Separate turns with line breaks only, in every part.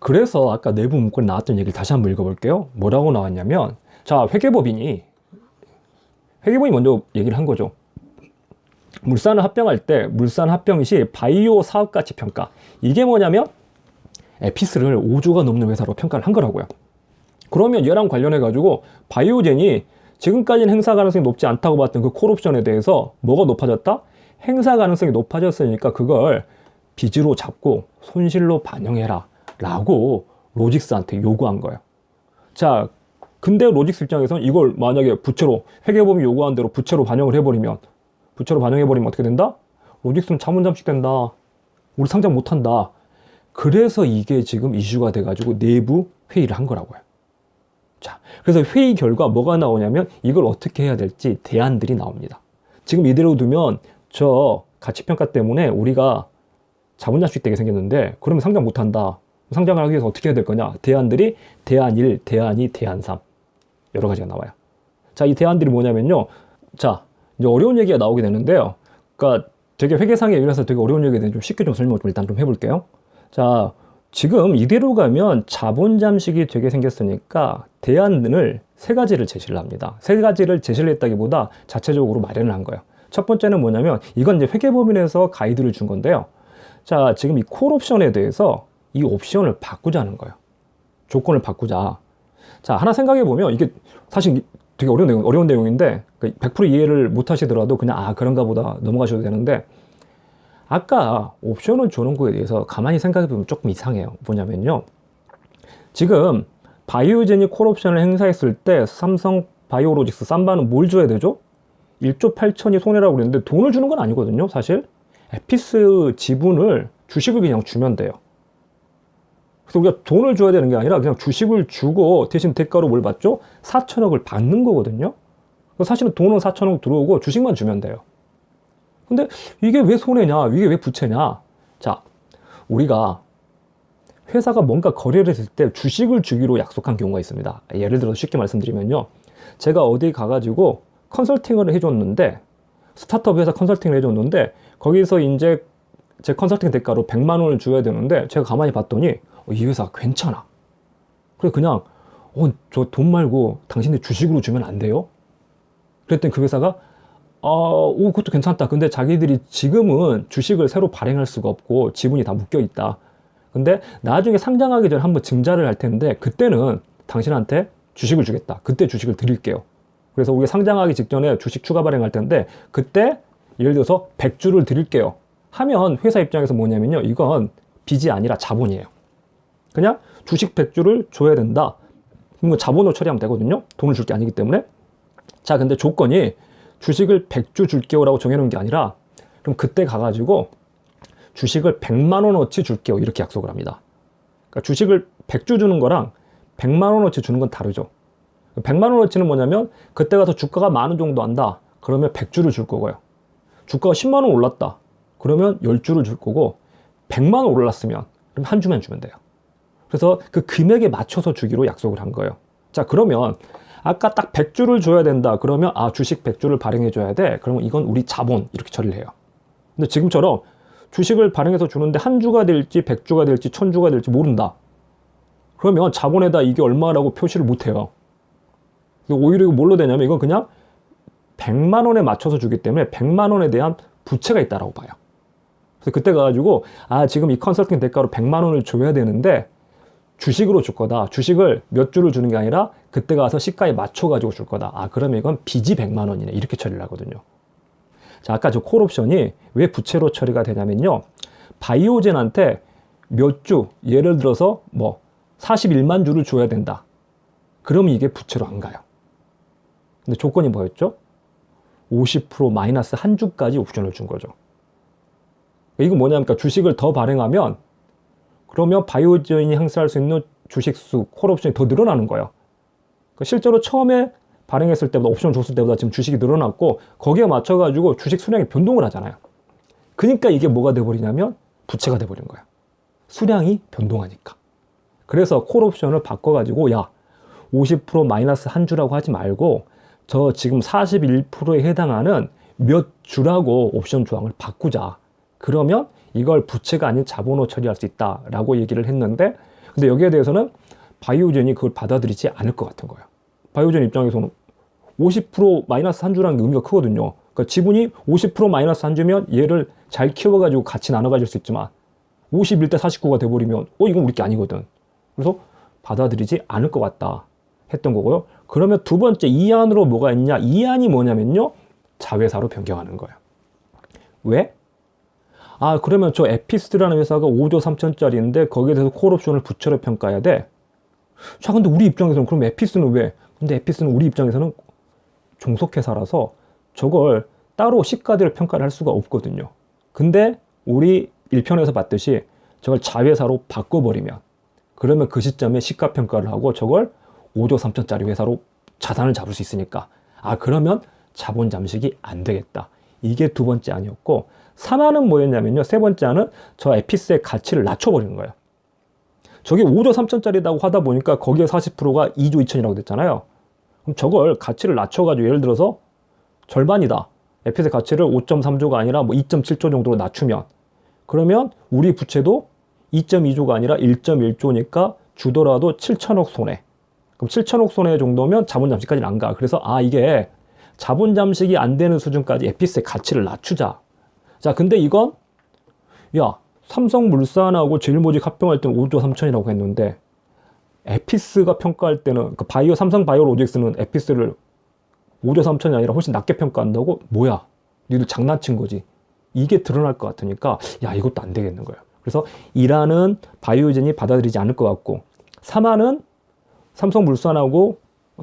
그래서 아까 내부 문건에 나왔던 얘기를 다시 한번 읽어볼게요. 뭐라고 나왔냐면, 자, 회계법인이, 회계법인이 먼저 얘기를 한 거죠. 물산을 합병할 때, 물산 합병 시 바이오 사업 가치 평가. 이게 뭐냐면, 에피스를 5조가 넘는 회사로 평가를 한 거라고요. 그러면 얘랑 관련해가지고, 바이오젠이 지금까지는 행사 가능성이 높지 않다고 봤던 그 콜옵션에 대해서 뭐가 높아졌다? 행사 가능성이 높아졌으니까 그걸 빚으로 잡고 손실로 반영해라. 라고 로직스한테 요구한 거예요. 자, 근데 로직스 입장에서는 이걸 만약에 부채로, 회계법이 요구한 대로 부채로 반영을 해버리면, 부채로 반영해버리면 어떻게 된다? 로직스는 자문잠식 된다. 우리 상장 못한다. 그래서 이게 지금 이슈가 돼가지고 내부 회의를 한 거라고요. 자, 그래서 회의 결과 뭐가 나오냐면 이걸 어떻게 해야 될지 대안들이 나옵니다. 지금 이대로 두면 저 가치평가 때문에 우리가 자본자식 되게 생겼는데 그러면 상장 못한다. 상장을 하기 위해서 어떻게 해야 될 거냐? 대안들이 대안 1, 대안 2, 대안 3 여러 가지가 나와요. 자, 이 대안들이 뭐냐면요. 자, 이제 어려운 얘기가 나오게 되는데요. 그러니까 되게 회계상에 의해서 되게 어려운 얘기에 대해 좀 쉽게 좀 설명을 좀 일단 좀 해볼게요. 자, 지금 이대로 가면 자본 잠식이 되게 생겼으니까 대안을 세 가지를 제시를 합니다. 세 가지를 제시를 했다기보다 자체적으로 마련을 한 거예요. 첫 번째는 뭐냐면 이건 이제 회계법인에서 가이드를 준 건데요. 자, 지금 이 콜 옵션에 대해서 이 옵션을 바꾸자는 거예요. 조건을 바꾸자. 자, 하나 생각해 보면 이게 사실 되게 어려운 내용, 어려운 내용인데 100% 이해를 못 하시더라도 그냥 아, 그런가 보다 넘어가셔도 되는데 아까 옵션을 주는 거에 대해서 가만히 생각해 보면 조금 이상해요. 뭐냐면요. 지금 바이오젠이 콜옵션을 행사했을 때 삼성 바이오로직스 쌈바는 뭘 줘야 되죠? 1조 8천이 손해라고 그랬는데 돈을 주는 건 아니거든요, 사실. 에피스 지분을 주식을 그냥 주면 돼요. 그래서 우리가 돈을 줘야 되는 게 아니라 그냥 주식을 주고 대신 대가로 뭘 받죠? 4천억을 받는 거거든요. 사실은 돈은 4천억 들어오고 주식만 주면 돼요. 근데 이게 왜 손해냐? 이게 왜 부채냐? 자, 우리가 회사가 뭔가 거래를 했을 때 주식을 주기로 약속한 경우가 있습니다. 예를 들어서 쉽게 말씀드리면요. 제가 어디 가가지고 컨설팅을 해줬는데, 스타트업 회사 컨설팅을 해줬는데, 거기서 이제 제 컨설팅 대가로 100만 원을 줘야 되는데, 제가 가만히 봤더니, 어, 이 회사 괜찮아. 그래, 그냥, 어, 저 돈 말고 당신들 주식으로 주면 안 돼요? 그랬더니 그 회사가, 어, 오, 그것도 괜찮다. 근데 자기들이 지금은 주식을 새로 발행할 수가 없고 지분이 다 묶여 있다. 근데 나중에 상장하기 전에 한번 증자를 할 텐데 그때는 당신한테 주식을 주겠다. 그때 주식을 드릴게요. 그래서 우리가 상장하기 직전에 주식 추가 발행할 텐데 그때 예를 들어서 100주를 드릴게요. 하면 회사 입장에서 뭐냐면요. 이건 빚이 아니라 자본이에요. 그냥 주식 100주를 줘야 된다. 그럼 자본으로 처리하면 되거든요. 돈을 줄 게 아니기 때문에. 자, 근데 조건이 주식을 100주 줄게요라고 정해놓은 게 아니라 그럼 그때 가가지고 주식을 100만 원어치 줄게요 이렇게 약속을 합니다. 그러니까 주식을 100주 주는 거랑 100만 원어치 주는 건 다르죠. 100만 원어치는 뭐냐면 그때 가서 주가가 만 원 정도 한다. 그러면 100주를 줄 거고요. 주가가 10만 원 올랐다. 그러면 10주를 줄 거고 100만 원 올랐으면 그럼 한 주만 주면 돼요. 그래서 그 금액에 맞춰서 주기로 약속을 한 거예요. 자, 그러면 아까 딱 100주를 줘야 된다. 그러면 아, 주식 100주를 발행해 줘야 돼. 그러면 이건 우리 자본 이렇게 처리를 해요. 근데 지금처럼 주식을 발행해서 주는데 한 주가 될지 100주가 될지 1000주가 될지 모른다. 그러면 자본에다 이게 얼마라고 표시를 못 해요. 오히려 이거 뭘로 되냐면 이건 그냥 100만 원에 맞춰서 주기 때문에 100만 원에 대한 부채가 있다라고 봐요. 그래서 그때 가가지고 아 지금 이 컨설팅 대가로 100만 원을 줘야 되는데 주식으로 줄 거다. 주식을 몇 주를 주는 게 아니라 그때 가서 시가에 맞춰가지고 줄 거다. 아, 그러면 이건 빚이 100만 원이네. 이렇게 처리를 하거든요. 자, 아까 저 콜옵션이 왜 부채로 처리가 되냐면요. 바이오젠한테 몇 주, 예를 들어서 뭐 41만 주를 줘야 된다. 그러면 이게 부채로 안 가요. 근데 조건이 뭐였죠? 50% 마이너스 한 주까지 옵션을 준 거죠. 이거 뭐냐면 주식을 더 발행하면 그러면 바이오젠이 행사할 수 있는 주식 수, 콜 옵션이 더 늘어나는 거예요. 그러니까 실제로 처음에 발행했을 때보다 옵션 줬을 때보다 지금 주식이 늘어났고 거기에 맞춰 가지고 주식 수량이 변동을 하잖아요. 그러니까 이게 뭐가 돼 버리냐면 부채가 돼 버린 거야. 수량이 변동하니까. 그래서 콜 옵션을 바꿔 가지고 야, 50% 마이너스 한 주라고 하지 말고 저 지금 41%에 해당하는 몇 주라고 옵션 조항을 바꾸자. 그러면 이걸 부채가 아닌 자본으로 처리할 수 있다라고 얘기를 했는데 근데 여기에 대해서는 바이오젠이 그걸 받아들이지 않을 것 같은 거예요. 바이오젠 입장에서는 50% 마이너스 한 주라는 게 의미가 크거든요. 그러니까 지분이 50% 마이너스 한 주면 얘를 잘 키워가지고 같이 나눠 가질 수 있지만 51대 49가 돼버리면 어 이건 우리 게 아니거든. 그래서 받아들이지 않을 것 같다 했던 거고요. 그러면 두 번째 이안으로 뭐가 있냐? 이안이 뭐냐면요. 자회사로 변경하는 거예요. 왜? 아 그러면 저 에피스트라는 회사가 5조 3천짜리인데 거기에 대해서 콜옵션을 부채로 평가해야 돼. 자 근데 우리 입장에서는 그럼 에피스는 왜? 근데 에피스는 우리 입장에서는 종속회사라서 저걸 따로 시가대로 평가를 할 수가 없거든요. 근데 우리 1편에서 봤듯이 저걸 자회사로 바꿔버리면 그러면 그 시점에 시가평가를 하고 저걸 5조 3천짜리 회사로 자산을 잡을 수 있으니까 아 그러면 자본 잠식이 안 되겠다. 이게 두 번째 아니었고 3화는 뭐였냐면요. 세 번째 안은 저 에피스의 가치를 낮춰버리는 거예요. 저게 5조 3천짜리라고 하다 보니까 거기에 40%가 2조 2천이라고 됐잖아요. 그럼 저걸 가치를 낮춰가지고 예를 들어서 절반이다. 에피스의 가치를 5.3조가 아니라 뭐 2.7조 정도로 낮추면 그러면 우리 부채도 2.2조가 아니라 1.1조니까 주더라도 7천억 손해. 그럼 7천억 손해 정도면 자본 잠식까지는 안 가. 그래서 아 이게 자본 잠식이 안 되는 수준까지 에피스의 가치를 낮추자. 자, 근데 이건 야 삼성물산하고 제일모직 합병할 때는 5조 3천이라고 했는데 에피스가 평가할 때는 그 바이오 삼성 바이오 로직스는 에피스를 5조 3천이 아니라 훨씬 낮게 평가한다고 뭐야? 니들 장난친 거지. 이게 드러날 것 같으니까 야 이것도 안 되겠는 거예요. 그래서 이라는 바이오젠이 받아들이지 않을 것 같고 3화는 삼성물산하고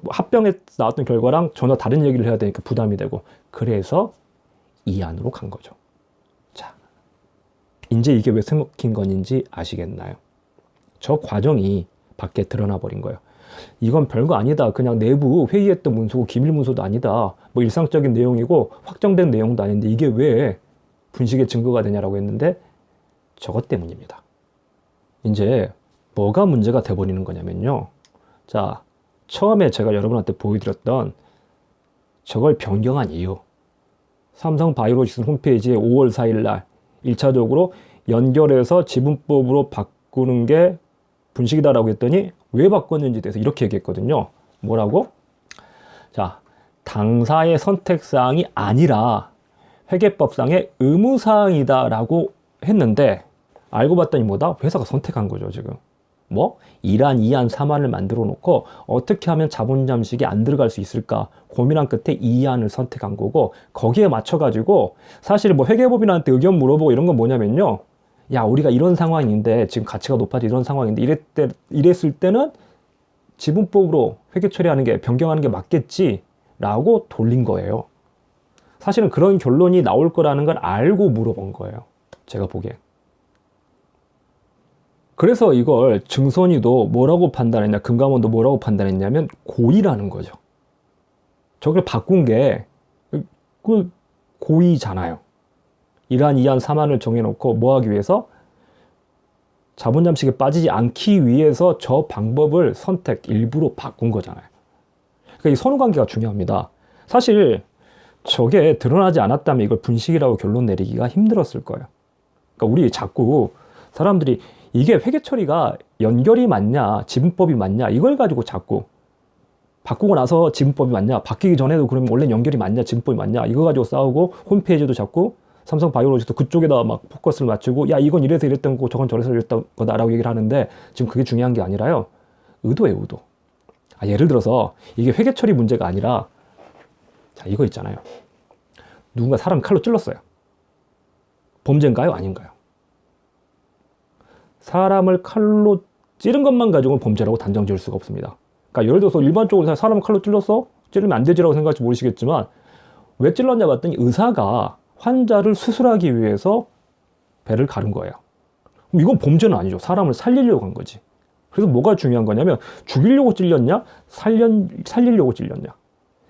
합병에 나왔던 결과랑 전혀 다른 얘기를 해야 되니까 부담이 되고 그래서 이 안으로 간 거죠. 자, 이제 이게 왜 스모킹 건인지 아시겠나요? 저 과정이 밖에 드러나 버린 거예요. 이건 별거 아니다. 그냥 내부 회의했던 문서고 기밀 문서도 아니다. 뭐 일상적인 내용이고 확정된 내용도 아닌데 이게 왜 분식의 증거가 되냐라고 했는데 저것 때문입니다. 이제 뭐가 문제가 돼버리는 거냐면요. 자, 처음에 제가 여러분한테 보여드렸던 저걸 변경한 이유. 삼성 바이오로직스 홈페이지에 5월 4일 날 1차적으로 연결해서 지분법으로 바꾸는 게 분식이다라고 했더니 왜 바꿨는지 대해서 이렇게 얘기했거든요. 뭐라고? 자, 당사의 선택사항이 아니라 회계법상의 의무사항이다라고 했는데 알고 봤더니 뭐다? 회사가 선택한 거죠, 지금. 뭐? 1안, 2안, 3안을 만들어 놓고 어떻게 하면 자본 잠식이 안 들어갈 수 있을까 고민한 끝에 2안을 선택한 거고 거기에 맞춰 가지고 사실 뭐 회계법인한테 의견 물어보고 이런 건 뭐냐면요. 야, 우리가 이런 상황인데 지금 가치가 높아져 이런 상황인데 이랬 때, 이랬을 때는 지분법으로 회계 처리하는 게 변경하는 게 맞겠지 라고 돌린 거예요. 사실은 그런 결론이 나올 거라는 걸 알고 물어본 거예요. 제가 보기에. 그래서 이걸 증선이도 뭐라고 판단했냐, 금감원도 뭐라고 판단했냐면 고의라는 거죠. 저걸 바꾼 게 그 고의잖아요. 1안, 2안, 3안을 정해놓고 뭐 하기 위해서 자본 잠식에 빠지지 않기 위해서 저 방법을 선택 일부러 바꾼 거잖아요. 그러니까 이 선후 관계가 중요합니다. 사실 저게 드러나지 않았다면 이걸 분식이라고 결론 내리기가 힘들었을 거예요. 그러니까 우리 자꾸 사람들이 이게 회계 처리가 연결이 맞냐, 지분법이 맞냐, 이걸 가지고 자꾸 바꾸고 나서 지분법이 맞냐, 바뀌기 전에도 그러면 원래 연결이 맞냐, 지분법이 맞냐, 이거 가지고 싸우고 홈페이지도 자꾸 삼성 바이오로직도 그쪽에다 막 포커스를 맞추고 야, 이건 이래서 이랬던 거고 저건 저래서 이랬던 거다라고 얘기를 하는데 지금 그게 중요한 게 아니라요. 의도예요, 의도. 아, 예를 들어서 이게 회계 처리 문제가 아니라 자, 이거 있잖아요. 누군가 사람 칼로 찔렀어요. 범죄인가요? 아닌가요? 사람을 칼로 찌른 것만 가지고 범죄라고 단정 지을 수가 없습니다. 그러니까 예를 들어서 일반적으로 사람을 칼로 찔렀어? 찌르면 안 되지라고 생각할지 모르시겠지만 왜 찔렀냐 봤더니 의사가 환자를 수술하기 위해서 배를 가른 거예요. 이건 범죄는 아니죠. 사람을 살리려고 한 거지. 그래서 뭐가 중요한 거냐면 죽이려고 찔렸냐? 살려, 살리려고 찔렸냐?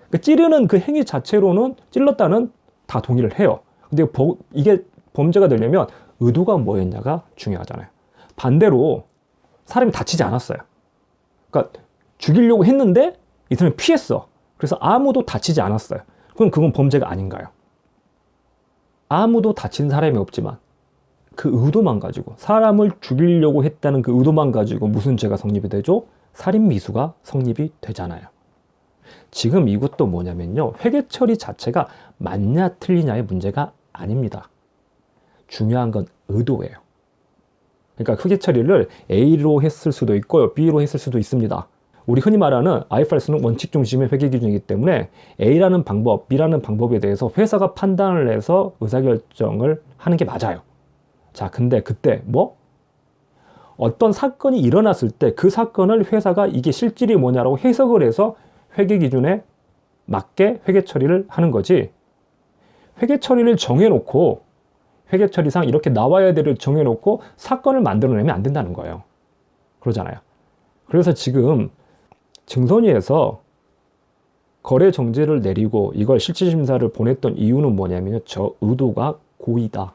그러니까 찌르는 그 행위 자체로는 찔렀다는 다 동의를 해요. 근데 이게 범죄가 되려면 의도가 뭐였냐가 중요하잖아요. 반대로 사람이 다치지 않았어요. 그러니까 죽이려고 했는데 이 사람이 피했어. 그래서 아무도 다치지 않았어요. 그럼 그건 범죄가 아닌가요? 아무도 다친 사람이 없지만 그 의도만 가지고 사람을 죽이려고 했다는 그 의도만 가지고 무슨 죄가 성립이 되죠? 살인 미수가 성립이 되잖아요. 지금 이것도 뭐냐면요. 회계 처리 자체가 맞냐 틀리냐의 문제가 아닙니다. 중요한 건 의도예요. 그러니까 회계 처리를 A로 했을 수도 있고 B로 했을 수도 있습니다. 우리 흔히 말하는 IFRS는 원칙 중심의 회계 기준이기 때문에 A라는 방법, B라는 방법에 대해서 회사가 판단을 해서 의사결정을 하는 게 맞아요. 자, 근데 그때 뭐? 어떤 사건이 일어났을 때 그 사건을 회사가 이게 실질이 뭐냐라고 해석을 해서 회계 기준에 맞게 회계 처리를 하는 거지. 회계 처리를 정해놓고 회계 처리상 이렇게 나와야 될을 정해놓고 사건을 만들어내면 안 된다는 거예요. 그러잖아요. 그래서 지금 증선위에서 거래 정지를 내리고 이걸 실질 심사를 보냈던 이유는 뭐냐면요. 저 의도가 고의다.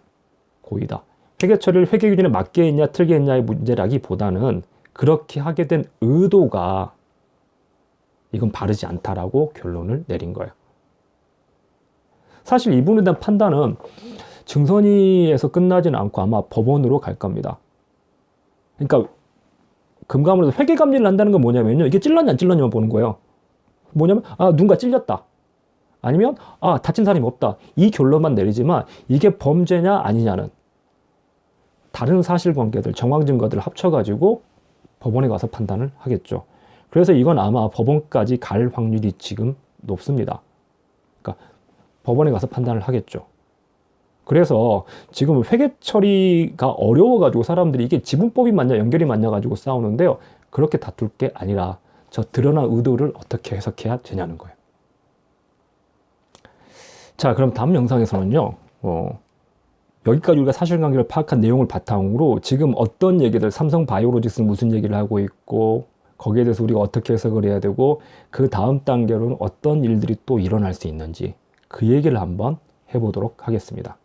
고의다. 회계 처리를 회계 기준에 맞게 했냐 틀게 했냐의 문제라기보다는 그렇게 하게 된 의도가 이건 바르지 않다라고 결론을 내린 거예요. 사실 이 부분에 대한 판단은 증선위에서 끝나지는 않고 아마 법원으로 갈 겁니다. 그러니까 금감원에서 회계 감리를 한다는 건 뭐냐면요. 이게 찔렀냐 안 찔렀냐만 보는 거예요. 뭐냐면 아 누군가 찔렸다. 아니면 아 다친 사람이 없다. 이 결론만 내리지만 이게 범죄냐 아니냐는 다른 사실관계들, 정황 증거들을 합쳐가지고 법원에 가서 판단을 하겠죠. 그래서 이건 아마 법원까지 갈 확률이 지금 높습니다. 그러니까 법원에 가서 판단을 하겠죠. 그래서 지금 회계 처리가 어려워가지고 사람들이 이게 지분법이 맞냐 연결이 맞냐 가지고 싸우는데요. 그렇게 다툴 게 아니라 저 드러난 의도를 어떻게 해석해야 되냐는 거예요. 자, 그럼 다음 영상에서는요. 어, 여기까지 우리가 사실관계를 파악한 내용을 바탕으로 지금 어떤 얘기들 삼성 바이오로직스는 무슨 얘기를 하고 있고 거기에 대해서 우리가 어떻게 해석을 해야 되고 그 다음 단계로는 어떤 일들이 또 일어날 수 있는지 그 얘기를 한번 해보도록 하겠습니다.